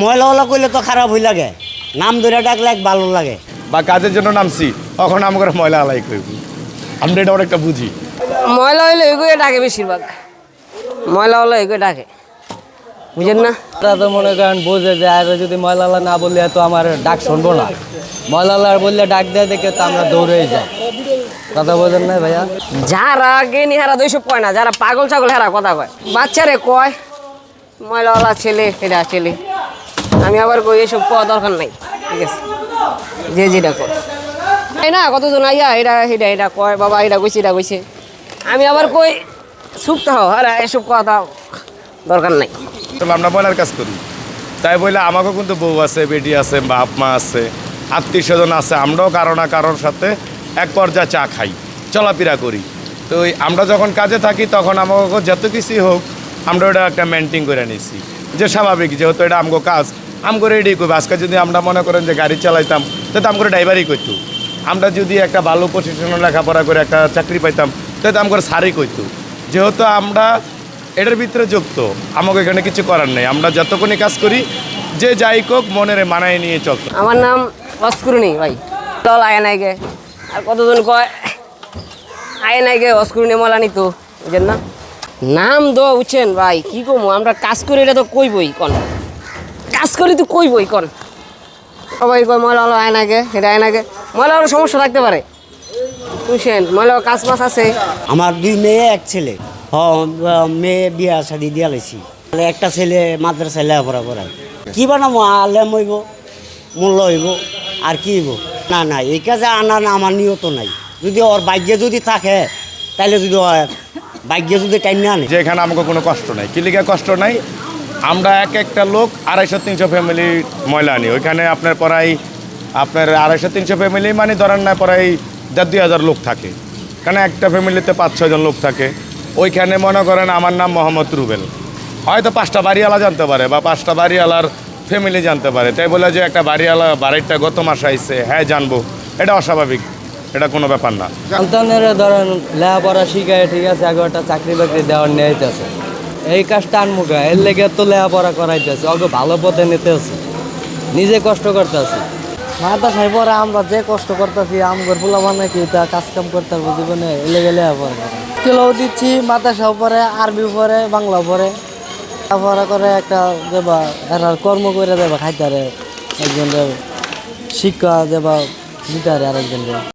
ময়লাওয়ালা করলে তো খারাপ হই লাগে। নাম ধরে ডাকলে এক ভালো লাগে। বা কাজের জন্য নামছি তখন আমাকে ময়লা আলাই করব আমরা এটা অনেকটা বুঝি। ময়লা হইলে এগুলো ডাকে বেশিরভাগ। ময়লা হলে এগুলো ডাকে। বুঝেন না? তারা তো মনে করেন বোঝে যে আর যদি ময়লালা না বললে তো আমার ডাক শুনব না। ময়লালার বললে ডাক দেয় দেখে তো আমরা দৌড়েই যাই। কথা বোঝেন না ভাইয়া? যারা জ্ঞানী হারা দুইসব কয় না যারা পাগল ছাগল হেরা কথা কয়। বাচ্চারে কয় ময়লাওয়ালা ছেলে এটা ছেলে। আমি আবার কই, এসব কোয়া দরকার নাই, ঠিক আছে? যে যেটা কয় এই না, কতজন আইয়া এটা এটা এটা কয়, বাবা এটা কইছে এটা কইছে। আমি আবার কই সুপ্ত হও আরে, এসব কথা দরকার নাই। আমরা ময়লার কাজ করি। তাই বলে আমাকেও কিন্তু বউ আছে, বেটি আছে, বাপ, মা আছে, আত্মীয় স্বজন আছে, আমরাও কারও না কারোর সাথে এক পর্যায়ে চা খাই, চলাফেরা করি। তো আমরা যখন কাজে থাকি, তখন আমাকে যত কিছুই হোক, আমরা ওটা একটা মেনটেন করে নিছি। যে স্বাভাবিক, যেহেতু এটা আমগো কাজ আমগো রেডি করব। আজকে যদি আমরা মনে করেন যে গাড়ি চালাইতাম তাহলে আমগো ড্রাইভারই করতো। আমরা যদি একটা ভালো পজিশনে লেখাপড়া করে একটা চাকরি পাইতাম তাহলে আমগো সারই করতো। যেহেতু আমরা এটার ভিতরে যুক্ত, আমাকে এখানে কিছু করার নেই। আমরা যতক্ষণই কাজ করি, যে যাই হোক মনের মানায় নিয়ে চলতো আমার নাম অস্কুরুনি ভাই। চল আয় নাই গে। আর কতজন কয়, আয় নাই গে অস্কুরুনি মলা নিত। বুঝেন না নাম দো বুঝছেন ভাই, কি কমু? আমরা কাজ করি এটা তো কইবই, কন? কাজ করি তো কইবই কন? সবাই কয় ময়লা হলো আয় না গে এটা আয় না গে। ময়লা হলো সমস্যা থাকতে পারে। বুঝছেন ময়লা কাজ মাছ আছে। আমার দুই মেয়ে এক ছেলে। হ মেয়ে বিয়া শাদি দিয়া লাইছি একটা ছেলে মাদ্রাসায় লেখাপড়া করায়। কি বানাবো? আলেম হইব মূল্য হইব আর কি হইব? না না এই কাজে আনা না আমার নিয়ত নাই। যদি ওর ভাগ্যে যদি থাকে তাহলে যদি ওর ভাগ্যে যদি টাইম না আনে। যে এখানে আমাকে কোনো কষ্ট নাই। কিলিকা কষ্ট নাই? আমরা এক একটা লোক আড়াইশো, তিনশো ফ্যামিলি ময়লা আনি। ওইখানে আপনার প্রায়, আপনার আড়াইশো, তিনশো ফ্যামিলি মানে ধরেন না, প্রায় দেড়, দুই হাজার লোক থাকে। কারণ একটা ফ্যামিলিতে পাঁচ ছজন লোক থাকে। ওইখানে মনে করেন আমার নাম মোহাম্মদ রুবেল। হয়তো পাঁচটা বাড়িওয়ালা জানতে পারে বা পাঁচটা বাড়িওয়ালার ফ্যামিলি জানতে পারে। তাই বলে যে একটা বাড়িওয়ালা বাড়িটা গত মাসে আইসে হ্যাঁ জানব। এটা অস্বাভাবিক। এটা কোনো ব্যাপার না। সন্তানেরা ধরেন লেখাপড়া শিখায়, ঠিক আছে একটা চাকরি বাকরি দেওয়ার নিয়েছে এই কাজটা আনমুখা এর লেগে তো লেখাপড়া করাইতেছে ওকে ভালো পথে নিতে আছে। নিজে কষ্ট করতেছে মাথা খাই পরে আমরা যে কষ্ট করতেছি, আমগর ফুলা মানে কি তা কাজ কাম করতে পারব জীবনে এলে গেলে কিলো দিচ্ছি মাথা সব পরে আরবি পরে বাংলা পরে লেখাপড়া করে একটা দেবা এরার কর্ম করে দেবা, খাইতারে একজন শিক্ষা দেবা, দিতারে আরেকজন